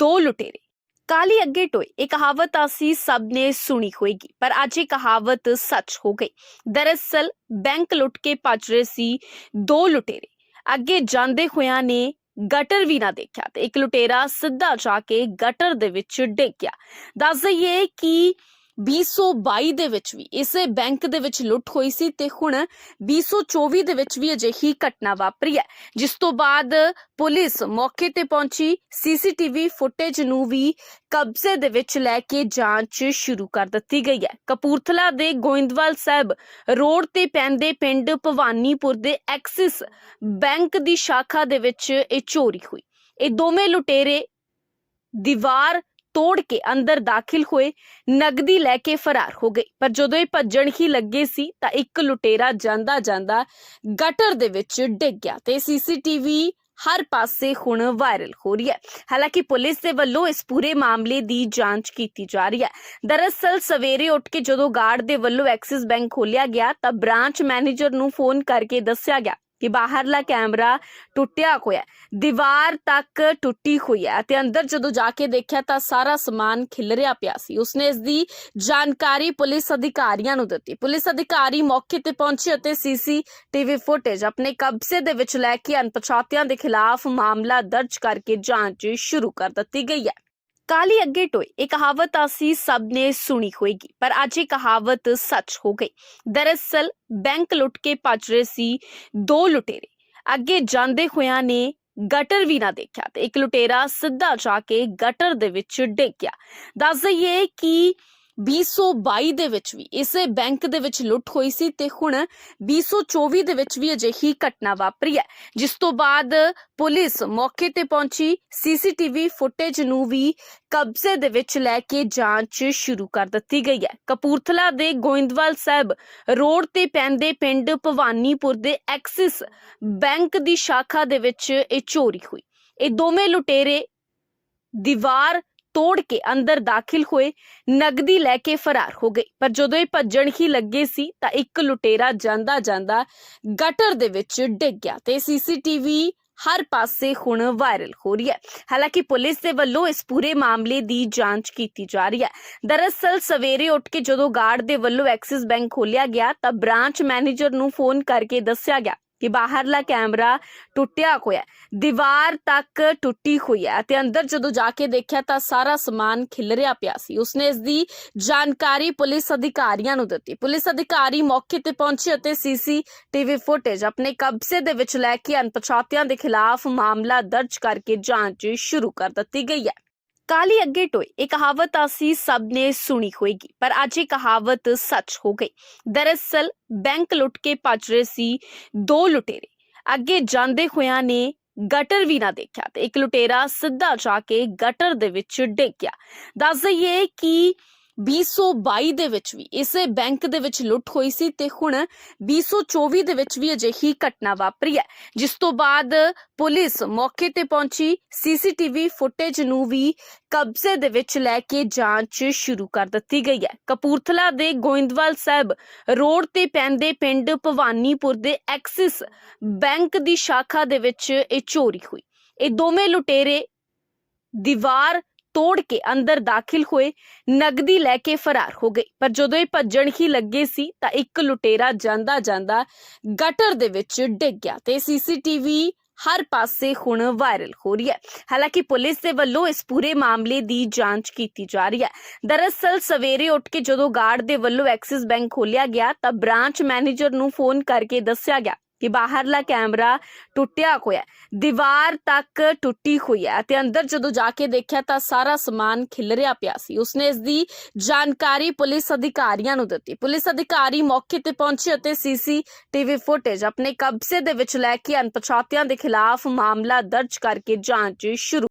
ਦੋ ਲੁਟੇਰੇ। ਕਾਲੀ ਅੱਗੇ ਟੋਏ। ਇਹ ਕਹਾਵਤ ਅਸੀਂ ਸਭ ਨੇ ਸੁਣੀ ਹੋਏਗੀ, ਪਰ ਅੱਜ ਇਹ ਕਹਾਵਤ ਸੱਚ ਹੋ ਗਈ। ਦਰਅਸਲ ਬੈਂਕ ਲੁੱਟ ਕੇ ਭੱਜ ਰਹੇ ਸੀ ਦੋ ਲੁਟੇਰੇ। ਅੱਗੇ ਜਾਂਦੇ ਹੋਇਆਂ ਨੇ ਗਟਰ ਵੀ ਨਾ ਦੇਖਿਆ ਤੇ ਇੱਕ ਲੁਟੇਰਾ ਸਿੱਧਾ ਜਾ ਕੇ ਗਟਰ ਦੇ ਵਿੱਚ ਡਿੱਗ ਗਿਆ। ਦੱਸ ਦਈਏ ਕਿ 2022 ਦੇ ਵਿੱਚ ਵੀ ਇਸੇ ਬੈਂਕ ਦੇ ਵਿੱਚ ਲੁੱਟ ਹੋਈ ਸੀ ਤੇ ਹੁਣ 2024 ਦੇ ਵਿੱਚ ਵੀ ਅਜਿਹੀ ਘਟਨਾ ਵਾਪਰੀ ਹੈ, ਜਿਸ ਤੋਂ ਬਾਅਦ ਪੁਲਿਸ ਮੌਕੇ ਤੇ ਪਹੁੰਚੀ, ਸੀਸੀਟੀਵੀ ਫੁਟੇਜ ਨੂੰ ਵੀ ਕਬਜ਼ੇ ਦੇ ਵਿੱਚ ਲੈ ਕੇ ਜਾਂਚ ਸ਼ੁਰੂ ਕਰ ਦਿੱਤੀ ਗਈ ਹੈ। ਕਪੂਰਥਲਾ ਦੇ ਗੋਇੰਦਵਾਲ ਸਾਹਿਬ ਰੋਡ ਤੇ ਪੈਂਦੇ ਪਿੰਡ ਭਵਾਨੀਪੁਰ ਦੇ ਐਕਸਿਸ ਬੈਂਕ ਦੀ ਸ਼ਾਖਾ ਦੇ ਵਿੱਚ ਇਹ ਚੋਰੀ ਹੋਈ। ਇਹ ਦੋਵੇਂ ਲੁਟੇਰੇ ਦੀਵਾਰ ਤੋੜ ਕੇ ਅੰਦਰ ਦਾਖਲ ਹੋਏ ਨਗਦੀ ਲੈ ਕੇ ਫਰਾਰ ਹੋ ਗਏ। ਪਰ ਜਦੋਂ ਇਹ ਭੱਜਣ ਹੀ ਲੱਗੇ ਸੀ, ਤਾਂ ਇੱਕ ਲੁਟੇਰਾ ਜਾਂਦਾ ਜਾਂਦਾ ਗਟਰ ਦੇ ਵਿੱਚ ਡਿੱਗ ਗਿਆ ਤੇ ਸੀਸੀਟੀਵੀ ਹਰ ਪਾਸੇ ਹੁਣ ਵਾਇਰਲ ਹੋ ਰਹੀ ਹੈ। ਹਾਲਾਂਕਿ ਪੁਲਿਸ ਦੇ ਵੱਲੋਂ ਇਸ ਪੂਰੇ ਮਾਮਲੇ ਦੀ ਜਾਂਚ ਕੀਤੀ ਜਾ ਰਹੀ ਹੈ। ਦਰਅਸਲ ਸਵੇਰੇ ਉੱਠ ਕੇ ਜਦੋਂ ਗਾਰਡ ਦੇ ਵੱਲੋਂ ਐਕਸਿਸ ਬੈਂਕ ਖੋਲਿਆ ਗਿਆ, ਤਾਂ ਬ੍ਰਾਂਚ ਮੈਨੇਜਰ ਨੂੰ ਫੋਨ ਕਰਕੇ ਦੱਸਿਆ ਗਿਆ ਕਿ ਬਾਹਰਲਾ ਕੈਮਰਾ ਟੁੱਟਿਆ ਹੋਇਆ ਦੀਵਾਰ ਤੱਕ ਟੁੱਟੀ ਹੋਈ ਹੈ ਤੇ ਅੰਦਰ ਜਦੋਂ ਜਾ ਕੇ ਦੇਖਿਆ ਤਾਂ ਸਾਰਾ ਸਮਾਨ ਖਿਲਰਿਆ ਪਿਆ ਸੀ। ਉਸਨੇ ਇਸ ਦੀ ਜਾਣਕਾਰੀ ਪੁਲਿਸ ਅਧਿਕਾਰੀਆਂ ਨੂੰ ਦਿੱਤੀ। ਪੁਲਿਸ ਅਧਿਕਾਰੀ ਮੌਕੇ ਤੇ ਪਹੁੰਚੇ ਅਤੇ ਸੀਸੀਟੀਵੀ ਫੁਟੇਜ ਆਪਣੇ ਕਬਜ਼ੇ ਦੇ ਵਿੱਚ ਲੈ ਕੇ ਅਣਪਛਾਤਿਆਂ ਦੇ ਖਿਲਾਫ ਮਾਮਲਾ ਦਰਜ ਕਰਕੇ ਜਾਂਚ ਸ਼ੁਰੂ ਕਰ ਦਿੱਤੀ ਗਈ ਹੈ। ਕਾਲੀ ਅੱਗੇ ਟੋਏ। ਇਹ ਕਹਾਵਤ ਅਸੀਂ ਸਭ ਨੇ ਸੁਣੀ ਹੋਏਗੀ, ਪਰ ਅੱਜ ਇਹ ਕਹਾਵਤ ਸੱਚ ਹੋ ਗਈ। ਦਰਅਸਲ ਬੈਂਕ ਲੁੱਟ ਕੇ ਭੱਜ ਰਹੇ ਸੀ ਦੋ ਲੁਟੇਰੇ। ਅੱਗੇ ਜਾਂਦੇ ਹੋਇਆਂ ਨੇ ਗਟਰ ਵੀ ਨਾ ਦੇਖਿਆ ਤੇ ਇੱਕ ਲੁਟੇਰਾ ਸਿੱਧਾ ਜਾ ਕੇ ਗਟਰ ਦੇ ਵਿੱਚ ਡਿੱਗ ਗਿਆ। ਦੱਸ ਦਈਏ ਕਿ 2022 ਦੇ ਵਿੱਚ ਵੀ ਇਸੇ ਬੈਂਕ ਦੇ ਵਿੱਚ ਲੁੱਟ ਹੋਈ ਸੀ ਤੇ ਹੁਣ 2024 ਦੇ ਵਿੱਚ ਵੀ ਅਜਿਹੀ ਘਟਨਾ ਵਾਪਰੀ ਹੈ, ਜਿਸ ਤੋਂ ਬਾਅਦ ਪੁਲਿਸ ਮੌਕੇ ਤੇ ਪਹੁੰਚੀ, ਸੀਸੀਟੀਵੀ ਫੁਟੇਜ ਨੂੰ ਵੀ ਕਬਜ਼ੇ ਦੇ ਵਿੱਚ ਲੈ ਕੇ ਜਾਂਚ ਸ਼ੁਰੂ ਕਰ ਦਿੱਤੀ ਗਈ ਹੈ। ਕਪੂਰਥਲਾ ਦੇ ਗੋਇੰਦਵਾਲ ਸਾਹਿਬ ਰੋਡ ਤੇ ਪੈਂਦੇ ਪਿੰਡ ਭਵਾਨੀਪੁਰ ਦੇ ਐਕਸਿਸ ਬੈਂਕ ਦੀ ਸ਼ਾਖਾ ਦੇ ਵਿੱਚ ਇਹ ਚੋਰੀ ਹੋਈ। ਇਹ ਦੋਵੇਂ ਲੁਟੇਰੇ ਦੀਵਾਰ ਤੋੜ ਕੇ ਅੰਦਰ ਦਾਖਲ ਹੋਏ ਨਗਦੀ ਲੈ ਕੇ ਫਰਾਰ ਹੋ ਗਏ। ਪਰ ਜਦੋਂ ਇਹ ਭੱਜਣ ਹੀ ਲੱਗੇ ਸੀ, ਤਾਂ ਇੱਕ ਲੁਟੇਰਾ ਜਾਂਦਾ ਜਾਂਦਾ ਗਟਰ ਦੇ ਵਿੱਚ ਡਿੱਗ ਗਿਆ ਤੇ ਸੀਸੀਟੀਵੀ ਹਰ ਪਾਸੇ ਹੁਣ ਵਾਇਰਲ ਹੋ ਰਹੀ ਹੈ। ਹਾਲਾਂਕਿ ਪੁਲਿਸ ਦੇ ਵੱਲੋਂ ਇਸ ਪੂਰੇ ਮਾਮਲੇ ਦੀ ਜਾਂਚ ਕੀਤੀ ਜਾ ਰਹੀ ਹੈ। ਦਰਅਸਲ ਸਵੇਰੇ ਉੱਠ ਕੇ ਜਦੋਂ ਗਾਰਡ ਦੇ ਵੱਲੋਂ ਐਕਸਿਸ ਬੈਂਕ ਖੋਲਿਆ ਗਿਆ, ਤਾਂ ਬ੍ਰਾਂਚ ਮੈਨੇਜਰ ਨੂੰ ਫੋਨ ਕਰਕੇ ਦੱਸਿਆ ਗਿਆ ਕਿ ਬਾਹਰਲਾ ਕੈਮਰਾ ਟੁੱਟਿਆ ਹੋਇਆ ਦੀਵਾਰ ਤੱਕ ਟੁੱਟੀ ਹੋਈ ਹੈ ਤੇ ਅੰਦਰ ਜਦੋਂ ਜਾ ਕੇ ਦੇਖਿਆ ਤਾਂ ਸਾਰਾ ਸਮਾਨ ਖਿਲਰਿਆ ਪਿਆ ਸੀ। ਉਸਨੇ ਇਸ ਦੀ ਜਾਣਕਾਰੀ ਪੁਲਿਸ ਅਧਿਕਾਰੀਆਂ ਨੂੰ ਦਿੱਤੀ। ਪੁਲਿਸ ਅਧਿਕਾਰੀ ਮੌਕੇ ਤੇ ਪਹੁੰਚੇ ਅਤੇ ਸੀਸੀਟੀਵੀ ਫੁਟੇਜ ਆਪਣੇ ਕਬਜ਼ੇ ਦੇ ਵਿੱਚ ਲੈ ਕੇ ਅਣਪਛਾਤਿਆਂ ਦੇ ਖਿਲਾਫ ਮਾਮਲਾ ਦਰਜ ਕਰਕੇ ਜਾਂਚ ਸ਼ੁਰੂ ਕਰ ਦਿੱਤੀ ਗਈ ਹੈ। ਕਾਲੀ ਅੱਗੇ ਟੋਏ। ਇਹ ਕਹਾਵਤ ਅਸੀਂ ਸਭ ਨੇ ਸੁਣੀ ਹੋਏਗੀ, ਪਰ ਅੱਜ ਇਹ ਕਹਾਵਤ ਸੱਚ ਹੋ ਗਈ। ਦਰਅਸਲ ਬੈਂਕ ਲੁੱਟ ਕੇ ਭੱਜ ਰਹੇ ਸੀ ਦੋ ਲੁਟੇਰੇ। ਅੱਗੇ ਜਾਂਦੇ ਹੋਇਆਂ ਨੇ ਗਟਰ ਵੀ ਨਾ ਦੇਖਿਆ ਤੇ ਇੱਕ ਲੁਟੇਰਾ ਸਿੱਧਾ ਜਾ ਕੇ ਗਟਰ ਦੇ ਵਿੱਚ ਡਿੱਗ ਗਿਆ। ਦੱਸ ਦਈਏ ਕਿ 2022 ਦੇ ਵਿੱਚ ਵੀ ਇਸੇ ਬੈਂਕ ਦੇ ਵਿੱਚ ਲੁੱਟ ਹੋਈ ਸੀ ਤੇ ਹੁਣ 2024 ਦੇ ਵਿੱਚ ਵੀ ਅਜਿਹੀ ਘਟਨਾ ਵਾਪਰੀ ਹੈ, ਜਿਸ ਤੋਂ ਬਾਅਦ ਪੁਲਿਸ ਮੌਕੇ ਤੇ ਪਹੁੰਚੀ, ਸੀਸੀਟੀਵੀ ਫੁਟੇਜ ਨੂੰ ਵੀ ਕਬਜ਼ੇ ਦੇ ਵਿੱਚ ਲੈ ਕੇ ਜਾਂਚ ਸ਼ੁਰੂ ਕਰ ਦਿੱਤੀ ਗਈ ਹੈ। ਕਪੂਰਥਲਾ ਦੇ ਗੋਇੰਦਵਾਲ ਸਾਹਿਬ ਰੋਡ ਤੇ ਪੈਂਦੇ ਪਿੰਡ ਭਵਾਨੀਪੁਰ ਦੇ ਐਕਸਿਸ ਬੈਂਕ ਦੀ ਸ਼ਾਖਾ ਦੇ ਵਿੱਚ ਇਹ ਚੋਰੀ ਹੋਈ। ਇਹ ਦੋਵੇਂ ਲੁਟੇਰੇ ਦੀਵਾਰ ਤੋੜ ਕੇ ਅੰਦਰ ਦਾਖਲ ਹੋਏ ਨਗਦੀ ਲੈ ਕੇ ਫਰਾਰ ਹੋ ਗਏ। ਪਰ ਜਦੋਂ ਇਹ ਭੱਜਣ ਹੀ ਲੱਗੇ ਸੀ, ਤਾਂ ਇੱਕ ਲੁਟੇਰਾ ਜਾਂਦਾ ਜਾਂਦਾ ਗਟਰ ਦੇ ਵਿੱਚ ਡਿੱਗ ਗਿਆ ਤੇ ਸੀਸੀਟੀਵੀ ਹਰ ਪਾਸੇ ਹੁਣ ਵਾਇਰਲ ਹੋ ਰਹੀ ਹੈ। ਹਾਲਾਂਕਿ ਪੁਲਿਸ ਦੇ ਵੱਲੋਂ ਇਸ ਪੂਰੇ ਮਾਮਲੇ ਦੀ ਜਾਂਚ ਕੀਤੀ ਜਾ ਰਹੀ ਹੈ। ਦਰਅਸਲ ਸਵੇਰੇ ਉੱਠ ਕੇ ਜਦੋਂ ਗਾਰਡ ਦੇ ਵੱਲੋਂ ਐਕਸਿਸ ਬੈਂਕ ਖੋਲਿਆ ਗਿਆ, ਤਾਂ ਬ੍ਰਾਂਚ ਮੈਨੇਜਰ ਨੂੰ ਫੋਨ ਕਰਕੇ ਦੱਸਿਆ ਗਿਆ ਕਿ ਬਾਹਰਲਾ ਕੈਮਰਾ ਟੁੱਟਿਆ ਹੋਇਆ ਦੀਵਾਰ ਤੱਕ ਟੁੱਟੀ ਹੋਈ ਹੈ ਤੇ ਅੰਦਰ ਜਦੋਂ ਜਾ ਕੇ ਦੇਖਿਆ ਤਾਂ ਸਾਰਾ ਸਮਾਨ ਖਿਲਰਿਆ ਪਿਆ ਸੀ। ਉਸਨੇ ਇਸ ਦੀ ਜਾਣਕਾਰੀ ਪੁਲਿਸ ਅਧਿਕਾਰੀਆਂ ਨੂੰ ਦਿੱਤੀ। ਪੁਲਿਸ ਅਧਿਕਾਰੀ ਮੌਕੇ ਤੇ ਪਹੁੰਚੇ ਅਤੇ ਸੀਸੀਟੀਵੀ ਫੁਟੇਜ ਆਪਣੇ ਕਬਜ਼ੇ ਦੇ ਵਿੱਚ ਲੈ ਕੇ ਅਣਪਛਾਤਿਆਂ ਦੇ ਖਿਲਾਫ ਮਾਮਲਾ ਦਰਜ ਕਰਕੇ ਜਾਂਚ ਸ਼ੁਰੂ